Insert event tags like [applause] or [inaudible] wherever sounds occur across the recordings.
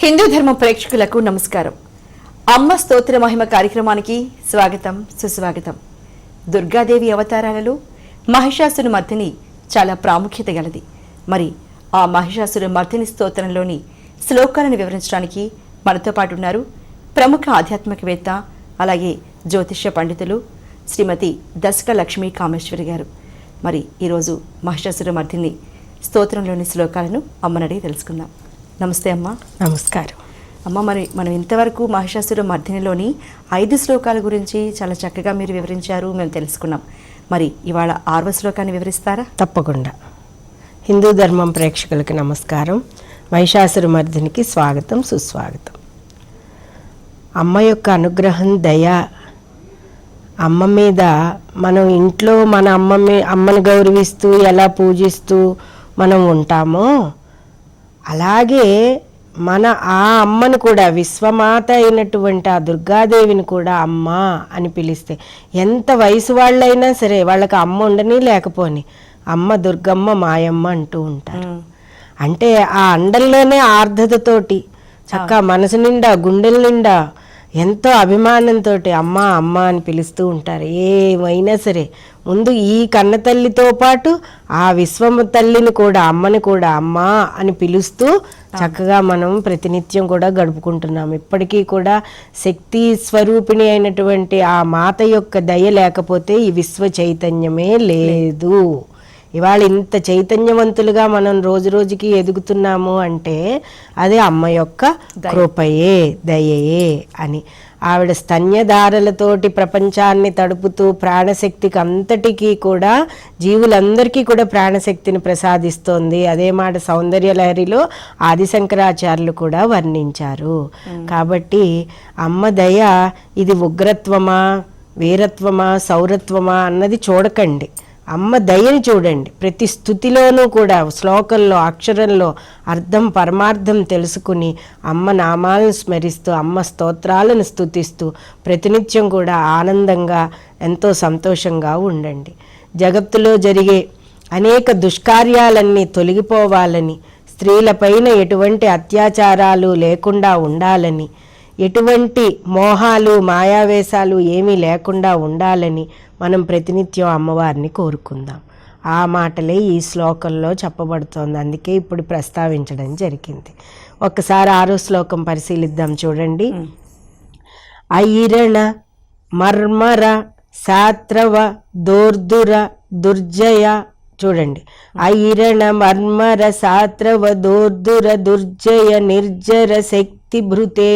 హిందూ ధర్మ ప్రేక్షకులకు నమస్కారం. అమ్మ స్తోత్ర మహిమ కార్యక్రమానికి స్వాగతం సుస్వాగతం. దుర్గాదేవి అవతారాలలో మహిషాసురు మర్దిని చాలా ప్రాముఖ్యత గలది. మరి ఆ మహిషాసురు మర్దిని స్తోత్రంలోని శ్లోకాలను వివరించడానికి మనతో పాటు ఉన్నారు ప్రముఖ ఆధ్యాత్మికవేత్త అలాగే జ్యోతిష్య పండితులు శ్రీమతి దశక లక్ష్మీ కామేశ్వరి గారు. మరి ఈరోజు మహిషాసుర మర్దిని స్తోత్రంలోని శ్లోకాలను అమ్మనడిగి తెలుసుకుందాం. నమస్తే అమ్మ. నమస్కారం. అమ్మ మరి మనం ఇంతవరకు మహిషాసుర మర్దినిలోని ఐదు శ్లోకాల గురించి చాలా చక్కగా మీరు వివరించారు మేము తెలుసుకున్నాం. మరి ఇవాళ ఆరవ శ్లోకాన్ని వివరిస్తారా? తప్పకుండా. హిందూ ధర్మం ప్రేక్షకులకి నమస్కారం. మహిషాసుర మర్దినికి స్వాగతం సుస్వాగతం. అమ్మ యొక్క అనుగ్రహం దయ అమ్మ మీద మనం ఇంట్లో మన అమ్మ మీ- అమ్మని గౌరవిస్తూ ఎలా పూజిస్తూ మనం ఉంటామో అలాగే మన ఆ అమ్మను కూడా విశ్వమాత అయినటువంటి ఆ దుర్గాదేవిని కూడా అమ్మ అని పిలిస్తే ఎంత వయసు వాళ్ళైనా సరే వాళ్ళకి అమ్మ ఉండని లేకపోని అమ్మ దుర్గమ్మ మాయమ్మ అంటూ ఉంటారు. అంటే ఆ అండల్లోనే ఆర్ధతతోటి చక్క మనసు నిండా గుండెల నిండా ఎంతో అభిమానంతో అమ్మ అమ్మ అని పిలుస్తూ ఉంటారు. ఏమైనా సరే ముందు ఈ కన్న తల్లితో పాటు ఆ విశ్వమ తల్లిని కూడా అమ్మని కూడా అమ్మ అని పిలుస్తూ చక్కగా మనం ప్రతినిత్యం కూడా గడుపుకుంటున్నాం. ఇప్పటికీ కూడా శక్తి స్వరూపిణి అయినటువంటి ఆ మాత యొక్క దయ లేకపోతే ఈ విశ్వ చైతన్యమే లేదు. ఇవాళ ఇంత చైతన్యవంతులుగా మనం రోజు రోజుకి ఎదుగుతున్నాము అంటే అదే అమ్మ యొక్క కృపయే దయయే అని. ఆవిడ స్తన్యధారలతోటి ప్రపంచాన్ని తడుపుతూ ప్రాణశక్తికి అంతటికీ కూడా జీవులందరికీ కూడా ప్రాణశక్తిని ప్రసాదిస్తోంది. అదే మాట సౌందర్య లహరిలో ఆదిశంకరాచార్యులు కూడా వర్ణించారు. కాబట్టి అమ్మ దయ ఇది ఉగ్రత్వమా వీరత్వమా సౌరత్వమా అన్నది చూడకండి. అమ్మ దయని చూడండి. ప్రతి స్థుతిలోనూ కూడా శ్లోకంలో అక్షరంలో అర్థం పరమార్థం తెలుసుకుని అమ్మ నామాలను స్మరిస్తూ అమ్మ స్తోత్రాలను స్తుతిస్తూ ప్రతినిత్యం కూడా ఆనందంగా ఎంతో సంతోషంగా ఉండండి. జగత్తులో జరిగే అనేక దుష్కార్యాలన్నీ తొలగిపోవాలని స్త్రీలపైన ఎటువంటి అత్యాచారాలు లేకుండా ఉండాలని ఎటువంటి మోహాలు మాయావేశాలు ఏమీ లేకుండా ఉండాలని మనం ప్రతినిత్యం అమ్మవారిని కోరుకుందాం. ఆ మాటలే ఈ శ్లోకంలో చెప్పబడుతోంది. అందుకే ఇప్పుడు ప్రస్తావించడం జరిగింది. ఒక్కసారి ఆరో శ్లోకం పరిశీలిద్దాం చూడండి. ఐరణ మర్మర శాత్రవ దోర్దుర దుర్జయ చూడండి. ఐరణ మర్మర శాత్రవ దోర్దుర దుర్జయ నిర్జర శక్తి భృతే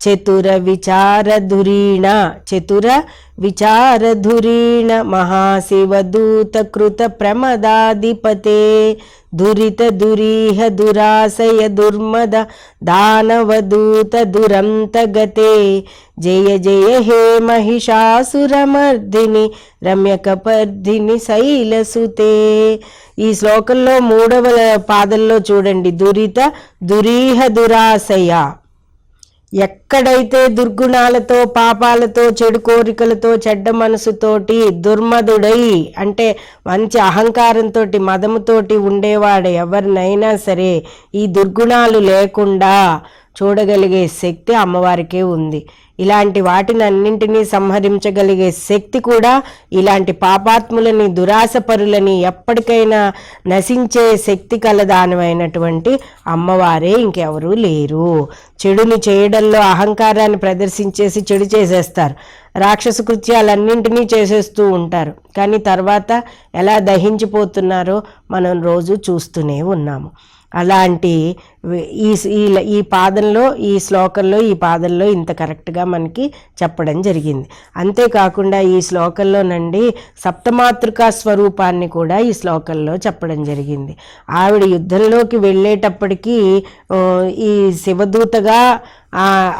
చతుర విచారధురీణ చతుర విచారధురీణ మహాశివదూత కృత ప్రమదాధిపతే దురిత దురీహ దురాశయ దుర్మద దానవదూత దురంతగతే జయ జయ హే మహిషాసురమర్దిని రమ్యకపర్ధిని శైలసుతే. ఈ శ్లోకంలో మూడవ పాదంలో చూడండి దురిత దురీహ దురాశయ. ఎక్కడైతే దుర్గుణాలతో పాపాలతో చెడు కోరికలతో చెడ్డ మనసుతోటి దుర్మదుడై అంటే మంచి అహంకారంతో మదముతోటి ఉండేవాడు ఎవరినైనా సరే ఈ దుర్గుణాలు లేకుండా చూడగలిగే శక్తి అమ్మవారికే ఉంది. ఇలాంటి వాటిని అన్నింటినీ సంహరించగలిగే శక్తి కూడా ఇలాంటి పాపాత్ములని దురాశపరులని ఎప్పటికైనా నశించే శక్తి కలదానమైనటువంటి అమ్మవారే ఇంకెవరూ లేరు. చెడుని చేయడంలో అహంకారాన్ని ప్రదర్శించేసి చెడు చేసేస్తారు. రాక్షస కృత్యాలన్నింటినీ చేసేస్తూ ఉంటారు. కానీ తర్వాత ఎలా దహించిపోతున్నారో మనం రోజు చూస్తూనే ఉన్నాము. అలాంటి ఈ ఈ పాదంలో ఈ శ్లోకంలో ఈ పాదంలో ఇంత కరెక్ట్గా మనకి చెప్పడం జరిగింది. అంతేకాకుండా ఈ శ్లోకంలోనండి సప్తమాతృకా స్వరూపాన్ని కూడా ఈ శ్లోకంలో చెప్పడం జరిగింది. ఆవిడ యుద్ధంలోకి వెళ్ళేటప్పటికీ ఈ శివదూతగా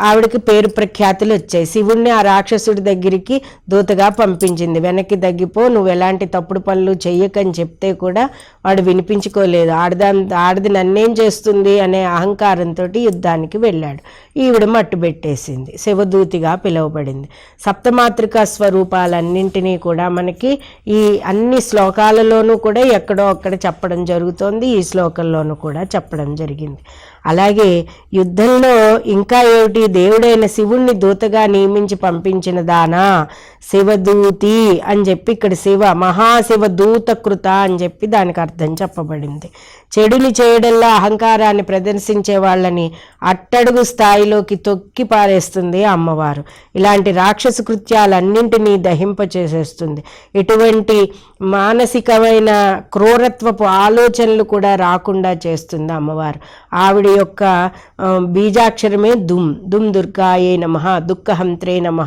ఆవిడకి పేరు ప్రఖ్యాతులు వచ్చాయి. శివుణ్ణి ఆ రాక్షసుడి దగ్గరికి దూతగా పంపించింది. వెనక్కి తగ్గిపో నువ్వు ఎలాంటి తప్పుడు పనులు చెయ్యకని చెప్తే కూడా వాడు వినిపించుకోలేదు. ఆడదా ఆడది నన్నేం చేస్తుంది అనే అహంకారంతో యుద్ధానికి వెళ్ళాడు. ఈవిడ మట్టు పెట్టేసింది. శివదూతిగా పిలువబడింది. సప్తమాతృకా స్వరూపాలన్నింటినీ కూడా మనకి ఈ అన్ని శ్లోకాలలోనూ కూడా ఎక్కడో అక్కడ చెప్పడం జరుగుతోంది. ఈ శ్లోకంలోనూ కూడా చెప్పడం జరిగింది. అలాగే యుద్ధంలో ఇంకా ఏమిటి? దేవుడైన శివుణ్ణి దూతగా నియమించి పంపించిన దానా? శివదూతి అని చెప్పి ఇక్కడ శివ మహాశివ దూత కృత అని చెప్పి దానికి అర్థం చెప్పబడింది. చెడుని చేయడంలో అహంకారాన్ని ప్రదర్శించే వాళ్ళని అట్టడుగు స్థాయిలోకి తొక్కి పారేస్తుంది అమ్మవారు. ఇలాంటి రాక్షస కృత్యాలన్నింటినీ దహింపచేసేస్తుంది ఎటువంటి మానసికమైన క్రూరత్వపు ఆలోచనలు కూడా రాకుండా చేస్తుంది అమ్మవారు. ఆవిడ యొక్క బీజాక్షరమే దుమ్ దుమ్ దుర్గాయే నమ దుఃఖహంత్రే నమ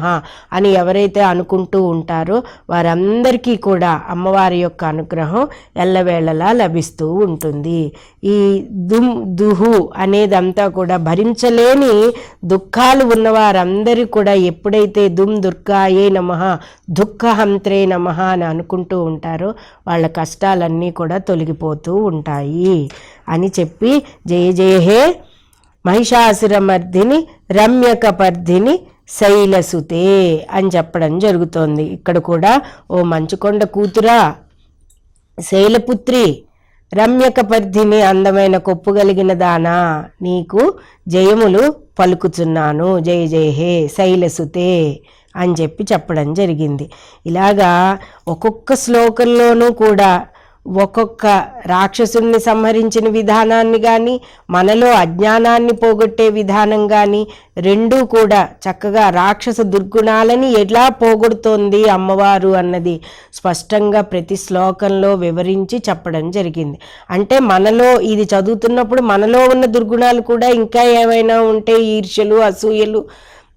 అని ఎవరైతే అనుకుంటూ ఉంటారో వారందరికీ కూడా అమ్మవారి యొక్క అనుగ్రహం ఎల్లవేళలా లభిస్తూ ఉంటుంది. ఈ దుమ్ దుహు అనేదంతా కూడా భరించలేని దుఃఖాలు ఉన్న వారందరూ కూడా ఎప్పుడైతే దుమ్ దుర్గాయే నమ దుఃఖహంత్రే నమ అని అనుకుంటూ ఉంటారో వాళ్ళ కష్టాలన్నీ కూడా తొలగిపోతూ ఉంటాయి. అని చెప్పి జయ జయ హే మహిషాసురమర్ధిని రమ్యకపర్ధిని శైలసుతే అని చెప్పడం జరుగుతోంది. ఇక్కడ కూడా ఓ మంచుకొండ కూతురా శైలపుత్రి రమ్యకపర్ధిని అందమైన కొప్పు కలిగిన దానా నీకు జయములు పలుకుచున్నాను. జయ జయ హే శైలసుతే అని చెప్పి చెప్పడం జరిగింది. ఇలాగా ఒక్కొక్క శ్లోకంలోనూ కూడా ఒక్కొక్క రాక్షసుల్ని సంహరించిన విధానాన్ని కానీ మనలో అజ్ఞానాన్ని పోగొట్టే విధానం కానీ రెండూ కూడా చక్కగా రాక్షస దుర్గుణాలని ఎలా పోగొడుతోంది అమ్మవారు అన్నది స్పష్టంగా ప్రతి శ్లోకంలో వివరించి చెప్పడం జరిగింది. అంటే మనలో ఇది చదువుతున్నప్పుడు మనలో ఉన్న దుర్గుణాలు కూడా ఇంకా ఏమైనా ఉంటే ఈర్ష్యలు అసూయలు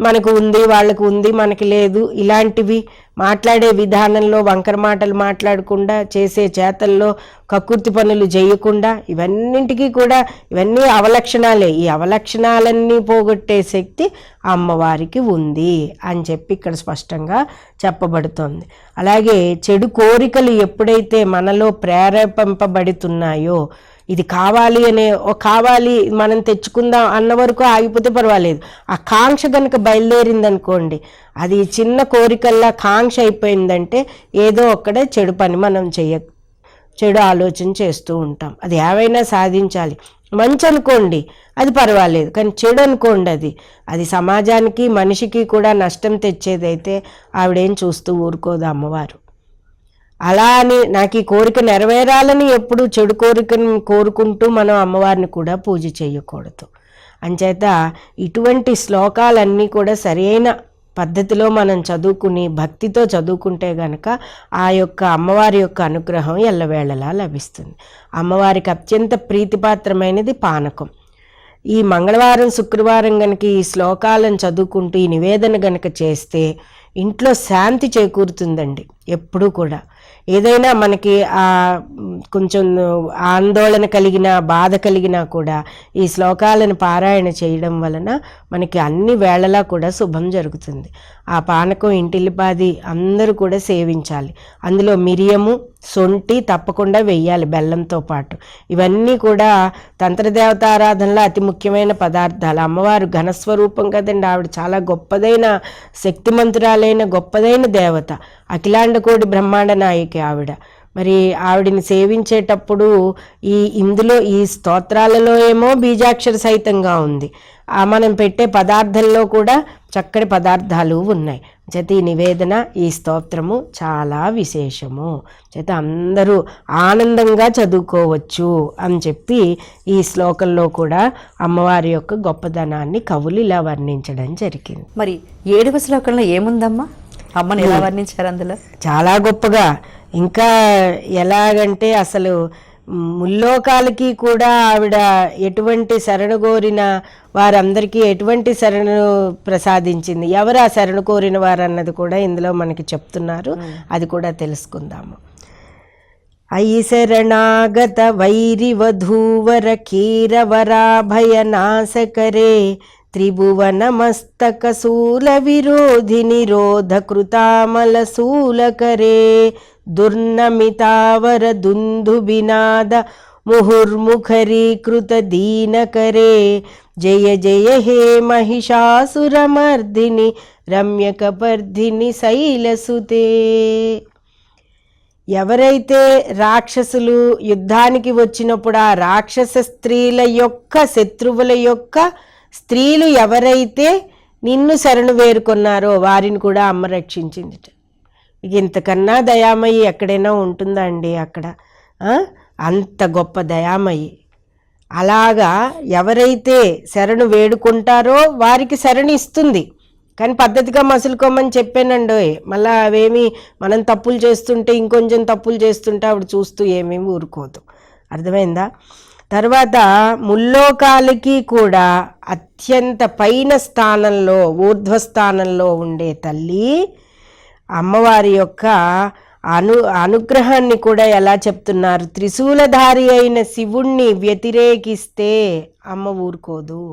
మనకు ఉంది వాళ్ళకు ఉంది మనకి లేదు. ఇలాంటివి మాట్లాడే విధానంలో వంకర మాటలు మాట్లాడకుండా చేసే చేతల్లో కక్కుర్తి పనులు చేయకుండా ఇవన్నింటికి కూడా ఇవన్నీ అవలక్షణాలే. ఈ అవలక్షణాలన్నీ పోగొట్టే శక్తి అమ్మవారికి ఉంది అని చెప్పి ఇక్కడ స్పష్టంగా చెప్పబడుతోంది. అలాగే చెడు కోరికలు ఎప్పుడైతే మనలో ప్రేరేపింపబడుతున్నాయో ఇది కావాలి అనే ఓ కావాలి మనం తెచ్చుకుందాం అన్న వరకు ఆగిపోతే పర్వాలేదు. ఆ కాంక్ష కనుక బయలుదేరింది అనుకోండి అది చిన్న కోరికల్లా కాంక్ష అయిపోయిందంటే ఏదో ఒక్కడే చెడు పని మనం చెయ్య చెడు ఆలోచన చేస్తూ ఉంటాం. అది ఏవైనా సాధించాలి. మంచి అనుకోండి అది పర్వాలేదు. కానీ చెడు అనుకోండి అది. అది సమాజానికి మనిషికి కూడా నష్టం తెచ్చేదైతే ఆవిడేం చూస్తూ ఊరుకోదు అమ్మవారు. అలా అని నాకు ఈ కోరిక నెరవేరాలని ఎప్పుడు చెడు కోరికను కోరుకుంటూ మనం అమ్మవారిని కూడా పూజ చేయకూడదు. అంచేత ఇటువంటి శ్లోకాలన్నీ కూడా సరైన పద్ధతిలో మనం చదువుకుని భక్తితో చదువుకుంటే గనక ఆ యొక్క అమ్మవారి యొక్క అనుగ్రహం ఎల్లవేళలా లభిస్తుంది. అమ్మవారికి అత్యంత ప్రీతిపాత్రమైనది పానకం. ఈ మంగళవారం శుక్రవారం గనక ఈ శ్లోకాలను చదువుకుంటూ ఈ నివేదన గనక చేస్తే ఇంట్లో శాంతి చేకూరుతుందండి ఎప్పుడూ కూడా. ఏదైనా మనకి ఆ కొంచెం ఆందోళన కలిగిన బాధ కలిగినా కూడా ఈ శ్లోకాలను పారాయణ చేయడం వలన మనకి అన్ని వేళలా కూడా శుభం జరుగుతుంది. ఆ పానకం ఇంటిల్లిపాది అందరూ కూడా సేవించాలి. అందులో మిరియము సొంటి తప్పకుండా వెయ్యాలి బెల్లంతో పాటు. ఇవన్నీ కూడా తంత్రదేవత ఆరాధనలో అతి ముఖ్యమైన పదార్థాలు. అమ్మవారు ఘనస్వరూపం కదండి. ఆవిడ చాలా గొప్పదైన శక్తిమంతురాలైన గొప్పదైన దేవత. అఖిలాండకోడి బ్రహ్మాండ నాయకి ఆవిడ. మరి ఆవిడని సేవించేటప్పుడు ఈ ఇందులో ఈ స్తోత్రాలలో ఏమో బీజాక్షర సహితంగా ఉంది. ఆ మనం పెట్టే పదార్థంలో కూడా చక్కటి పదార్థాలు ఉన్నాయి. చేత ఈ నివేదన ఈ స్తోత్రము చాలా విశేషము. చేత అందరూ ఆనందంగా చదువుకోవచ్చు అని చెప్పి ఈ శ్లోకంలో కూడా అమ్మవారి యొక్క గొప్పదనాన్ని కవులు ఇలా వర్ణించడం జరిగింది. మరి ఏడవ శ్లోకంలో ఏముందమ్మా? అమ్మని ఎలా వర్ణించారు అందులో? చాలా గొప్పగా ఇంకా ఎలాగంటే అసలు ముల్లోకాలకి కూడా ఆవిడ ఎటువంటి శరణు కోరిన వారందరికీ ఎటువంటి శరణు ప్రసాదించింది. ఎవరు ఆ శరణు కోరిన వారు అన్నది కూడా ఇందులో మనకి చెప్తున్నారు. అది కూడా తెలుసుకుందాము. అయి శరణాగత వైరి వధూవర శూల విరోధి నిరోధ కృతామల శూలకరే దుర్నమితావర దుందుబినాద ముహుర్ముఖరీకృత దీనకరే జయ జయ హే మహిషాసురమర్దిని రమ్యకపర్ధిని శైలసుతే. ఎవరైతే రాక్షసులు యుద్ధానికి వచ్చినప్పుడు ఆ రాక్షస స్త్రీల యొక్క శత్రువుల యొక్క స్త్రీలు ఎవరైతే నిన్ను శరణు వేరుకున్నారో వారిని కూడా అమ్మ రక్షించింది ఇంతకన్నా దయామయ్యి ఎక్కడైనా ఉంటుందా అండి అక్కడ? అంత గొప్ప దయామయ్యి అలాగా ఎవరైతే శరణు వేడుకుంటారో వారికి శరణు ఇస్తుంది. కానీ పద్ధతిగా మసులుకోమని చెప్పానండి మళ్ళీ అవేమి మనం తప్పులు చేస్తుంటే ఇంకొంచెం తప్పులు చేస్తుంటే ఆవిడ చూస్తూ ఏమేమి ఊరుకోదు. అర్థమైందా? తర్వాత ముల్లోకాలకి కూడా అత్యంత పైన స్థానంలో ఊర్ధ్వస్థానంలో ఉండే తల్లి అమ్మవారి యొక్క అను అనుగ్రహాన్ని కూడా ఎలా చెప్తున్నారు? త్రిశూలధారి అయిన శివుణ్ణి వ్యతిరేకిస్తే అమ్మ ఊరుకోదు.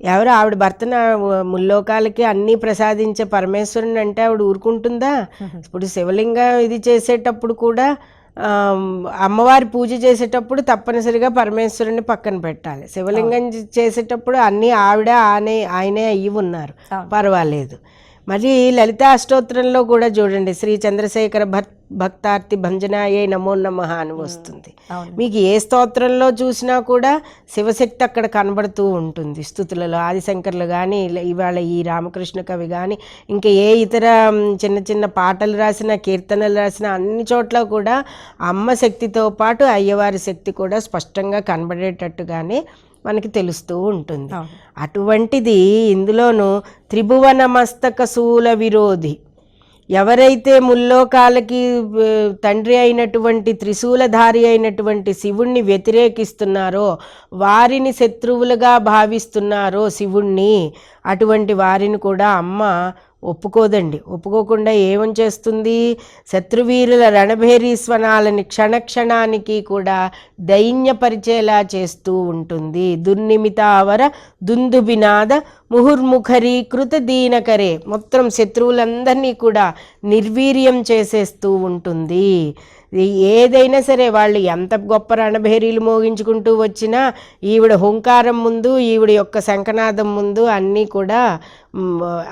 ఎవరు ఆవిడ భర్తన ముల్లోకాలకి అన్నీ ప్రసాదించే పరమేశ్వరుని అంటే ఆవిడ ఊరుకుంటుందా? ఇప్పుడు శివలింగం ఇది చేసేటప్పుడు కూడా అమ్మవారి పూజ చేసేటప్పుడు తప్పనిసరిగా పరమేశ్వరుని పక్కన పెట్టాలి. శివలింగం చేసేటప్పుడు అన్నీ ఆవిడ ఆనే ఆయనే అయ్యి ఉన్నారు. పర్వాలేదు. మరి లలిత అష్టోత్తరంలో కూడా చూడండి శ్రీ చంద్రశేఖర భక్ భక్తార్తి భంజనాయే నమో నమః అని వస్తుంది. మీకు ఏ స్తోత్రంలో చూసినా కూడా శివశక్తి అక్కడ కనబడుతూ ఉంటుంది స్థుతులలో. ఆదిశంకర్లు కానీ ఇవాళ ఈ రామకృష్ణ కవి కానీ ఇంకా ఏ ఇతర చిన్న చిన్న పాటలు రాసిన కీర్తనలు రాసిన అన్ని చోట్ల కూడా అమ్మ శక్తితో పాటు అయ్యవారి శక్తి కూడా స్పష్టంగా కనబడేటట్టుగానే మనకి తెలుస్తూ ఉంటుంది. అటువంటిది ఇందులోనూ త్రిభువన మస్తక శూల విరోధి ఎవరైతే ముల్లోకాలకి తండ్రి అయినటువంటి త్రిశూలధారి అయినటువంటి శివుణ్ణి వ్యతిరేకిస్తున్నారో వారిని శత్రువులుగా భావిస్తున్నారో శివుణ్ణి అటువంటి వారిని కూడా అమ్మ ఒప్పుకోదండి. ఒప్పుకోకుండా ఏమని చేస్తుంది? శత్రువీరుల రణభేరీ స్వనాలని క్షణక్షణానికి కూడా దైన్యపరిచేలా చేస్తూ ఉంటుంది. దుర్నిమితావర దుందుబినాద ముహుర్ముఖరీకృత దీనకరే మొత్తం శత్రువులందరినీ కూడా నిర్వీర్యం చేసేస్తూ ఉంటుంది. ఏదైనా సరే వాళ్ళు ఎంత గొప్ప రణభేరీలు మోగించుకుంటూ వచ్చినా ఈవిడ హుంకారం ముందు ఈవిడ యొక్క శంఖనాదం ముందు అన్నీ కూడా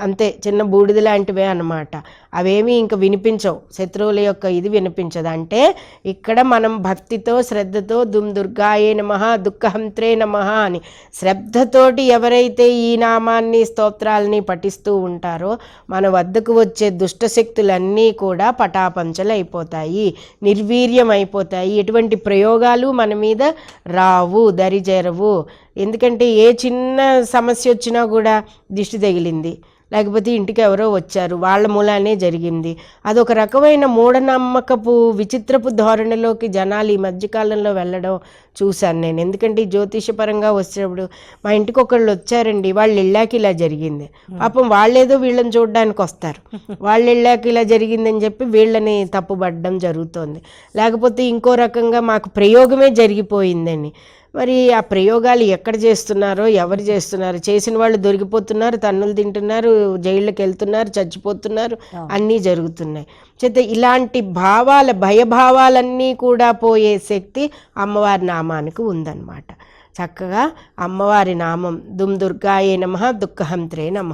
అంతే చిన్న బూడిద లాంటివే అనమాట అవేమి ఇంక వినిపించవు. శత్రువుల యొక్క ఇది వినిపించదు. అంటే ఇక్కడ మనం భక్తితో శ్రద్ధతో దుమ్ దుర్గాయే నమ దుఃఖహంత్రే నమ అని శ్రద్ధతోటి ఎవరైతే ఈ నామాన్ని స్తోత్రాలని పఠిస్తూ ఉంటారో మన వద్దకు వచ్చే దుష్టశక్తులన్నీ కూడా పటాపంచలు అయిపోతాయి నిర్వీర్యం అయిపోతాయి ఎటువంటి ప్రయోగాలు మన మీద రావు దరిజేరవు. ఎందుకంటే ఏ చిన్న సమస్య వచ్చినా కూడా దిష్టి తగిలింది. లేకపోతే ఇంటికి ఎవరో వచ్చారు. వాళ్ళ మూలానే జరిగింది. అదొక రకమైన మూఢనమ్మకపు విచిత్రపు ధోరణిలోకి జనాలు ఈ మధ్యకాలంలో వెళ్ళడం చూశాను నేను. ఎందుకంటే జ్యోతిషపరంగా వచ్చినప్పుడు మా ఇంటికి ఒకళ్ళు వచ్చారండి. వాళ్ళు వెళ్ళాక ఇలా జరిగింది. పాపం వాళ్ళేదో వీళ్ళని చూడడానికి వస్తారు. వాళ్ళు వెళ్ళాక ఇలా జరిగిందని చెప్పి వీళ్ళని తప్పుపడడం జరుగుతోంది. లేకపోతే ఇంకో రకంగా మాకు ప్రయోగమే జరిగిపోయిందని. మరి ఆ ప్రయోగాలు ఎక్కడ చేస్తున్నారో ఎవరు చేస్తున్నారు? చేసిన వాళ్ళు దొరికిపోతున్నారు తన్నులు తింటున్నారు జైళ్ళకి వెళ్తున్నారు చచ్చిపోతున్నారు అన్నీ జరుగుతున్నాయి. చేత ఇలాంటి భావాల భయభావాలన్నీ కూడా పోయే శక్తి అమ్మవారి నామానికి ఉందన్నమాట. చక్కగా అమ్మవారి నామం దుమ్ దుర్గాయే నమ దుఃఖహంత్రే నమ.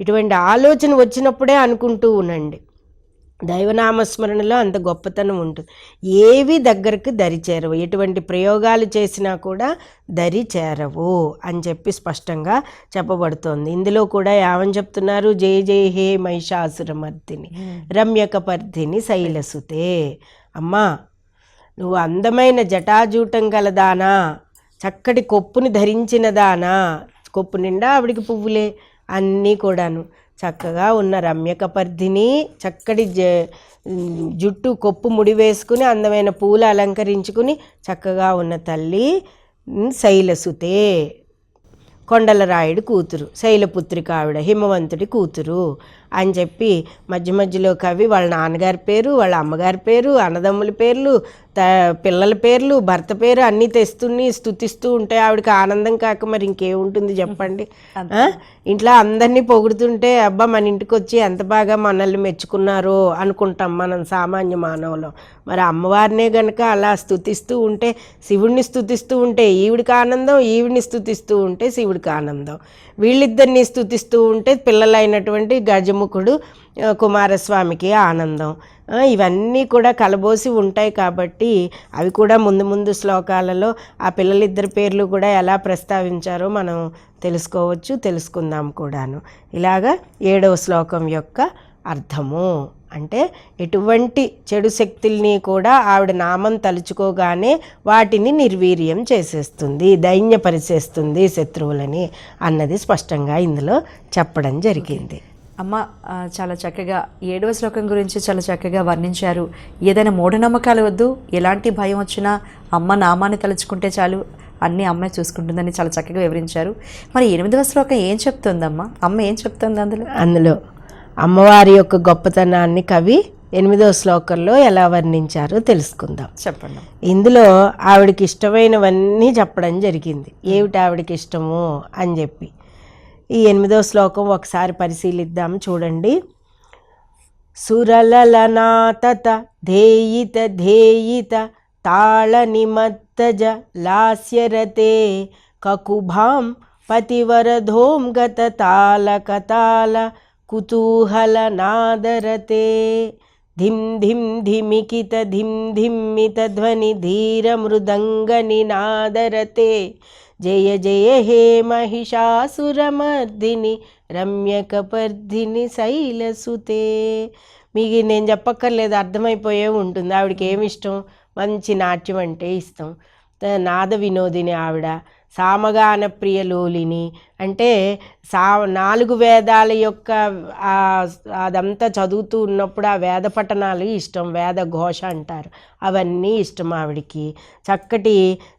ఇటువంటి ఆలోచన వచ్చినప్పుడే అనుకుంటూ ఉండండి. దైవనామస్మరణలో అంత గొప్పతనం ఉంటుంది. ఏవి దగ్గరకు దరి చేరవు? ఎటువంటి ప్రయోగాలు చేసినా కూడా దరి చేరవు అని చెప్పి స్పష్టంగా చెప్పబడుతోంది. ఇందులో కూడా ఏమని చెప్తున్నారు? జయ జయ హే మహిషాసురమర్దిని రమ్యకపర్ధిని శైలసుతే. అమ్మా నువ్వు అందమైన జటాజూటం గలదానా? చక్కటి కొప్పుని ధరించిన దానా? కొప్పు నిండా ఆవిడికి పువ్వులే అన్నీ కూడాను. చక్కగా ఉన్న రమ్యకపర్ధిని చక్కటి జ జుట్టు కొప్పు ముడి వేసుకుని అందమైన పూలు అలంకరించుకుని చక్కగా ఉన్న తల్లి శైలసుతే శైలసుతే. కొండలరాయుడు కూతురు శైలపుత్రిక ఆవిడ హిమవంతుడి కూతురు. అని చెప్పి మధ్య మధ్యలో కవి వాళ్ళ నాన్నగారి పేరు వాళ్ళ అమ్మగారి పేరు అన్నదమ్ముల పేర్లు త పిల్లల పేర్లు భర్త పేరు అన్నీ తెస్తుని స్తుతిస్తూ ఉంటే ఆవిడకి ఆనందం కాక మరి ఇంకేముంటుంది చెప్పండి? [laughs] ఇంట్లో అందరినీ పొగుడుతుంటే అబ్బా మన ఇంటికి వచ్చి ఎంత బాగా మనల్ని మెచ్చుకున్నారో అనుకుంటాం మనం సామాన్య మానవులం. మరి అమ్మవారినే గనక అలా స్తుతిస్తూ ఉంటే శివుడిని స్తుతిస్తూ ఉంటే ఈవిడికి ఆనందం ఈవిడిని స్తుతిస్తూ ఉంటే శివుడికి ఆనందం. వీళ్ళిద్దరిని స్తుతిస్తూ ఉంటే పిల్లలైనటువంటి గజముఖుడు ఆ, కుమారస్వామికి ఆనందం. ఇవన్నీ కూడా కలబోసి ఉంటాయి కాబట్టి అవి కూడా ముందు ముందు శ్లోకాలలో ఆ పిల్లలిద్దరి పేర్లు కూడా ఎలా ప్రస్తావించారో మనం తెలుసుకోవచ్చు తెలుసుకుందాం కూడాను. ఇలాగా ఏడవ శ్లోకం యొక్క అర్థము. అంటే ఎటువంటి చెడు శక్తుల్ని కూడా ఆవిడ నామం తలుచుకోగానే వాటిని నిర్వీర్యం చేసేస్తుంది దైన్యపరిచేస్తుంది శత్రువులని అన్నది స్పష్టంగా ఇందులో చెప్పడం జరిగింది. అమ్మ చాలా చక్కగా ఏడవ శ్లోకం గురించి చాలా చక్కగా వర్ణించారు. ఏదైనా మూఢనమ్మకాలు వద్దు. ఎలాంటి భయం వచ్చినా అమ్మ నామాన్ని తలుచుకుంటే చాలు. అన్నీ అమ్మాయి చూసుకుంటుందని చాలా చక్కగా వివరించారు. మరి ఎనిమిదవ శ్లోకం ఏం చెప్తుందమ్మా? అమ్మ ఏం చెప్తుంది అందులో? అందులో అమ్మవారి యొక్క గొప్పతనాన్ని కవి ఎనిమిదవ శ్లోకంలో ఎలా వర్ణించారో తెలుసుకుందాం. చెప్పండి ఇందులో ఆవిడకి ఇష్టమైనవన్నీ చెప్పడం జరిగింది. ఏమిటి ఆవిడకి ఇష్టము అని చెప్పి. ఈ ఎనిమిదో శ్లోకం ఒకసారి పరిశీలిద్దాం చూడండి. సురలలనాతత ధేయిత ధేయిత తాళ నిమత్తజ లాస్యరతే కకుభాం పతివరధోం గత తాళకతాళ కుతూహల నాదరతే ధిం ధిం ధిమికిత ధిం ధిమ్మిత ధ్వని ధీర మృదంగ నినాదరతే. జయ జయ హే మహిషాసురమర్దిని రమ్యకపర్ధిని శైలసుతే. మీకు నేను చెప్పక్కర్లేదు అర్థమైపోయే ఉంటుంది. ఆవిడకి ఏమి ఇష్టం? మంచి నాట్యం అంటే ఇష్టం. నాద వినోదిని ఆవిడ సామగాన ప్రియలోలిని. అంటే సా నాలుగు వేదాల యొక్క అదంతా చదువుతూ ఉన్నప్పుడు ఆ వేద పఠనాలు ఇష్టం వేద ఘోష అంటారు. అవన్నీ ఇష్టం ఆవిడికి. చక్కటి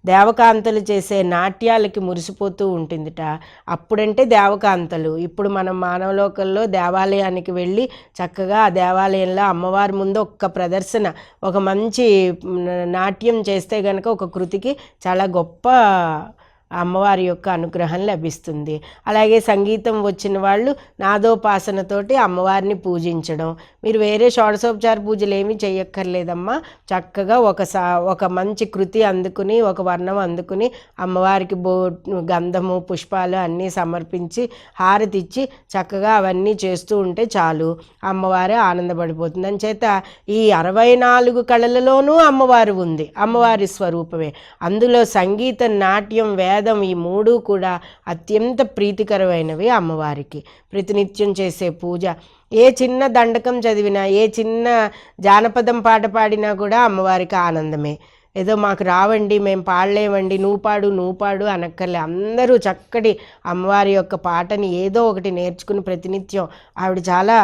దేవకాంతలు చేసే నాట్యాలకి మురిసిపోతూ ఉంటుందిట. అప్పుడంటే దేవకాంతలు. ఇప్పుడు మనం మానవలోకంలో దేవాలయానికి వెళ్ళి చక్కగా ఆ దేవాలయంలో అమ్మవారి ముందు ఒక్క ప్రదర్శన ఒక మంచి నాట్యం చేస్తే గనక ఒక కృతికి చాలా గొప్ప అమ్మవారి యొక్క అనుగ్రహం లభిస్తుంది. అలాగే సంగీతం వచ్చిన వాళ్ళు నాదోపాసనతోటి అమ్మవారిని పూజించడం. మీరు వేరే షోడశోపచార పూజలు ఏమీ చేయక్కర్లేదమ్మా. చక్కగా ఒక సా ఒక మంచి కృతి అందుకుని ఒక వర్ణం అందుకుని అమ్మవారికి బో గంధము పుష్పాలు అన్నీ సమర్పించి హారతి ఇచ్చి చక్కగా అవన్నీ చేస్తూ ఉంటే చాలు. అమ్మవారు ఆనందపడిపోతుంది చేత ఈ అరవై నాలుగు కళలలోనూ అమ్మవారు ఉంది. అమ్మవారి స్వరూపమే. అందులో సంగీతం నాట్యం వేదం ఈ మూడు కూడా అత్యంత ప్రీతికరమైనవి అమ్మవారికి. ప్రతినిత్యం చేసే పూజ. ఏ చిన్న దండకం చదివినా ఏ చిన్న జానపదం పాట పాడినా కూడా అమ్మవారికి ఆనందమే. ఏదో మాకు రావండి మేము పాడలేవండి నువ్వు పాడు నువ్వు పాడు అనక్కర్లే. అందరూ చక్కటి అమ్మవారి యొక్క పాటని ఏదో ఒకటి నేర్చుకుని ప్రతినిత్యం ఆవిడ చాలా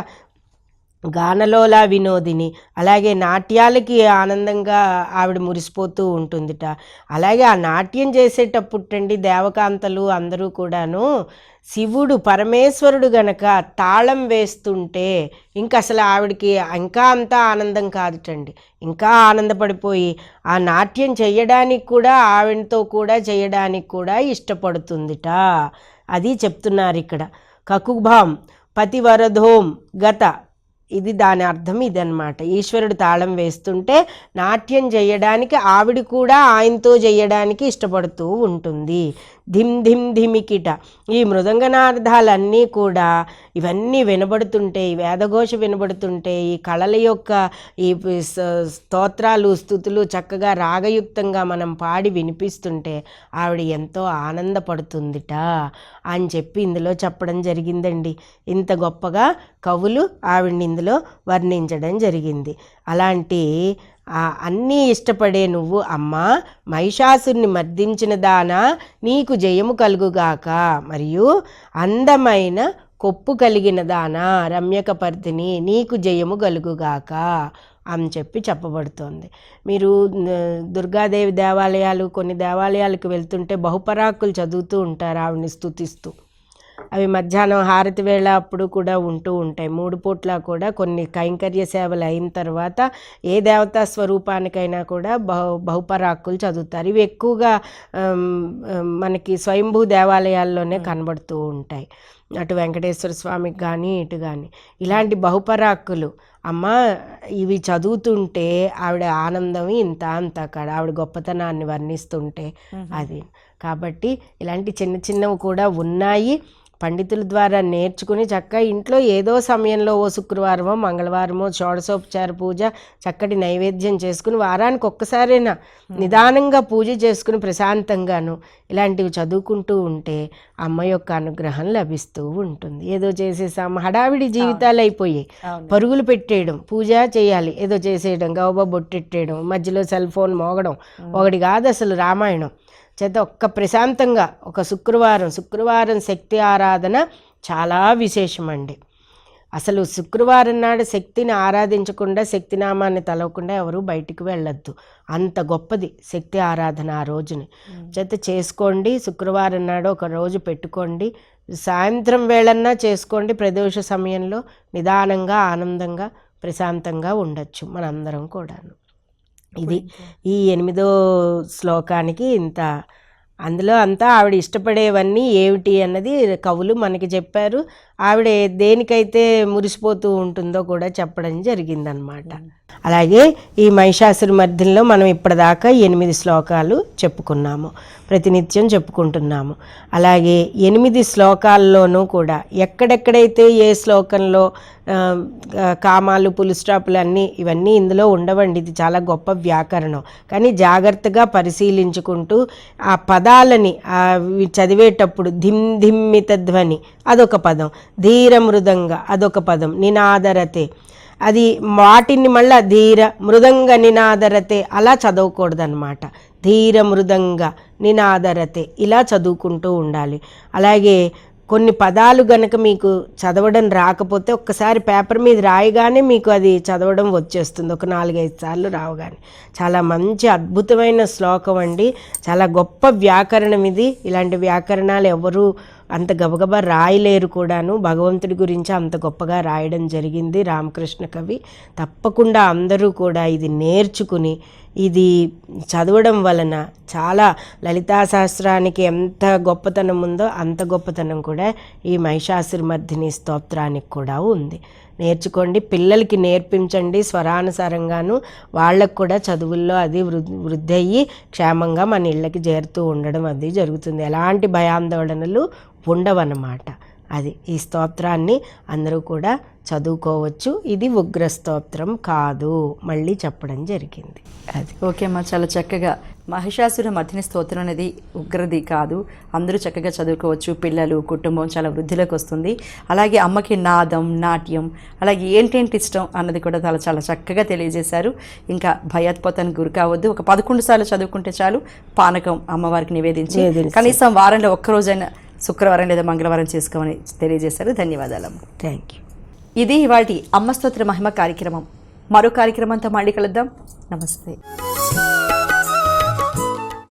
గానలోలా వినోదిని. అలాగే నాట్యాలకి ఆనందంగా ఆవిడ మురిసిపోతూ ఉంటుందిట. అలాగే ఆ నాట్యం చేసేటప్పుడండి దేవకాంతలు అందరూ కూడాను శివుడు పరమేశ్వరుడు గనక తాళం వేస్తుంటే ఇంకా అసలు ఆవిడకి ఇంకా అంత ఆనందం కాదుటండి. ఇంకా ఆనందపడిపోయి ఆ నాట్యం చేయడానికి కూడా ఆవిడతో కూడా చేయడానికి కూడా ఇష్టపడుతుందిట. అది చెప్తున్నారు ఇక్కడ. కకుభాం పతివరధోం గత ఇది దాని అర్థం ఇదన్నమాట. ఈశ్వరుడు తాళం వేస్తుంటే నాట్యం చేయడానికి ఆవిడ కూడా ఆయనతో చేయడానికి ఇష్టపడుతూ ఉంటుంది. ధిమ్ ధిమ్ ధిమికిట ఈ మృదంగనార్థాలన్నీ కూడా ఇవన్నీ వినబడుతుంటే ఈ వేదఘోష వినబడుతుంటే ఈ కళల యొక్క ఈ స్తోత్రాలు స్థుతులు చక్కగా రాగయుక్తంగా మనం పాడి వినిపిస్తుంటే ఆవిడ ఎంతో ఆనందపడుతుందిట అని చెప్పి ఇందులో చెప్పడం జరిగిందండి. ఇంత గొప్పగా కవులు ఆవిడని ఇందులో వర్ణించడం జరిగింది. అలాంటి అన్నీ ఇష్టపడే నువ్వు అమ్మా మహిషాసుని మర్దించిన దానా నీకు జయము కలుగుగాక. మరియు అందమైన కొప్పు కలిగిన దానా రమ్యకపర్తిని నీకు జయము కలుగుగాక అని చెప్పి చెప్పబడుతోంది. మీరు దుర్గాదేవి దేవాలయాలు కొన్ని దేవాలయాలకు వెళ్తుంటే బహుపరాకులు చదువుతూ ఉంటారు ఆవిడని స్తుతిస్తూ. అవి మధ్యాహ్నం హారతి వేళ అప్పుడు కూడా ఉంటూ ఉంటాయి. మూడు పూట్ల కూడా కొన్ని కైంకర్య సేవలు అయిన తర్వాత ఏ దేవతా స్వరూపానికైనా కూడా బహు బహుపరాక్కులు చదువుతారు. ఇవి ఎక్కువగా మనకి స్వయంభూ దేవాలయాల్లోనే కనబడుతూ ఉంటాయి. అటు వెంకటేశ్వర స్వామికి కానీ ఇటు కానీ ఇలాంటి బహుపరాక్కులు అమ్మ ఇవి చదువుతుంటే ఆవిడ ఆనందం ఇంత అంత అక్కడ ఆవిడ గొప్పతనాన్ని వర్ణిస్తుంటే అది. కాబట్టి ఇలాంటి చిన్న చిన్నవి కూడా ఉన్నాయి. పండితుల ద్వారా నేర్చుకుని చక్కగా ఇంట్లో ఏదో సమయంలో ఓ శుక్రవారమో మంగళవారమో షోడశోపచార పూజ చక్కటి నైవేద్యం చేసుకుని వారానికి ఒక్కసారైనా నిదానంగా పూజ చేసుకుని ప్రశాంతంగాను ఇలాంటివి చదువుకుంటూ ఉంటే అమ్మ యొక్క అనుగ్రహం లభిస్తూ ఉంటుంది. ఏదో చేసేసాం హడావిడి జీవితాలు అయిపోయాయి. పరుగులు పెట్టేయడం పూజ చేయాలి ఏదో చేసేయడం గౌబా బొట్టెట్టేయడం మధ్యలో సెల్ ఫోన్ మోగడం ఒకటి కాదు అసలు రామాయణం. చేత ఒక్క ప్రశాంతంగా ఒక శుక్రవారం శుక్రవారం శక్తి ఆరాధన చాలా విశేషమండి. అసలు శుక్రవారం నాడు శక్తిని ఆరాధించకుండా శక్తినామాన్ని తలవకుండా ఎవరు బయటికి వెళ్ళొద్దు. అంత గొప్పది శక్తి ఆరాధన ఆ రోజుని. చేత చేసుకోండి శుక్రవారం నాడు ఒక రోజు పెట్టుకోండి. సాయంత్రం వేళన్నా చేసుకోండి. ప్రదోష సమయంలో నిదానంగా ఆనందంగా ప్రశాంతంగా ఉండొచ్చు మనందరం కూడాను. ఇది ఈ ఎనిమిదో శ్లోకానికి ఇంత. అందులో అంతా ఆవిడ ఇష్టపడేవన్నీ ఏమిటి అన్నది కవులు మనకి చెప్పారు. ఆవిడ దేనికైతే మురిసిపోతూ ఉంటుందో కూడా చెప్పడం జరిగిందనమాట. అలాగే ఈ మహిషాసురి మధ్యంలో మనం ఇప్పటిదాకా ఎనిమిది శ్లోకాలు చెప్పుకున్నాము ప్రతినిత్యం చెప్పుకుంటున్నాము. అలాగే ఎనిమిది శ్లోకాల్లోనూ కూడా ఎక్కడెక్కడైతే ఏ శ్లోకంలో కామాలు పులు స్టాపులు అన్నీ ఇవన్నీ ఇందులో ఉండవండి. ఇది చాలా గొప్ప వ్యాకరణం. కానీ జాగ్రత్తగా పరిశీలించుకుంటూ ఆ పదాలని చదివేటప్పుడు ధిమ్ ధిమ్మిత ధ్వని అదొక పదం. ధీర మృదంగ అదొక పదం. నినాదరతే అది వాటిని మళ్ళా ధీర మృదంగ నినాదరతే అలా చదవకూడదన్నమాట. ధీర మృదంగ నినాదరతే ఇలా చదువుకుంటూ ఉండాలి. అలాగే కొన్ని పదాలు గనక మీకు చదవడం రాకపోతే ఒక్కసారి పేపర్ మీద రాయగానే మీకు అది చదవడం వచ్చేస్తుంది. ఒక నాలుగైదు సార్లు రావగానే. చాలా మంచి అద్భుతమైన శ్లోకం అండి. చాలా గొప్ప వ్యాకరణం ఇది. ఇలాంటి వ్యాకరణాలు ఎవరు అంత గబగబా రాయలేరు కూడాను. భగవంతుడి గురించి అంత గొప్పగా రాయడం జరిగింది రామకృష్ణ కవి. తప్పకుండా అందరూ కూడా ఇది నేర్చుకుని ఇది చదవడం వలన చాలా లలితా శాస్త్రానికి ఎంత గొప్పతనం ఉందో అంత గొప్పతనం కూడా ఈ మహిషాసురమర్దిని స్తోత్రానికి కూడా ఉంది. నేర్చుకోండి పిల్లలకి నేర్పించండి స్వరానుసారంగాను. వాళ్ళకు కూడా చదువుల్లో అది వృద్ధి వృద్ధి అయ్యి క్షేమంగా మన ఇళ్ళకి చేరుతూ ఉండడం అది జరుగుతుంది. ఎలాంటి భయాందోళనలు ఉండవన్నమాట. అది ఈ స్తోత్రాన్ని అందరూ కూడా చదువుకోవచ్చు. ఇది ఉగ్ర స్తోత్రం కాదు. మళ్ళీ చెప్పడం జరిగింది. అది. ఓకే అమ్మా చాలా చక్కగా. మహిషాసుర మధ్యని స్తోత్రం అనేది ఉగ్రది కాదు. అందరూ చక్కగా చదువుకోవచ్చు. పిల్లలు కుటుంబం చాలా వృద్ధిలోకి వస్తుంది. అలాగే అమ్మకి నాదం నాట్యం అలాగే ఏంటేంటి ఇష్టం అన్నది కూడా చాలా చాలా చక్కగా తెలియజేశారు. ఇంకా భయోత్పోతానికి గురి కావద్దు. ఒక పదకొండు సార్లు చదువుకుంటే చాలు పానకం అమ్మవారికి నివేదించి. కనీసం వారంలో ఒక్క రోజైనా శుక్రవారం లేదా మంగళవారం చేసుకోమని తెలియజేశారు. ధన్యవాదాలు. థ్యాంక్ యూ ఇది ఇవాటి అమ్మ స్తోత్ర మహిమ కార్యక్రమం. మరో కార్యక్రమంతో మళ్ళీ కలుద్దాం. నమస్తే.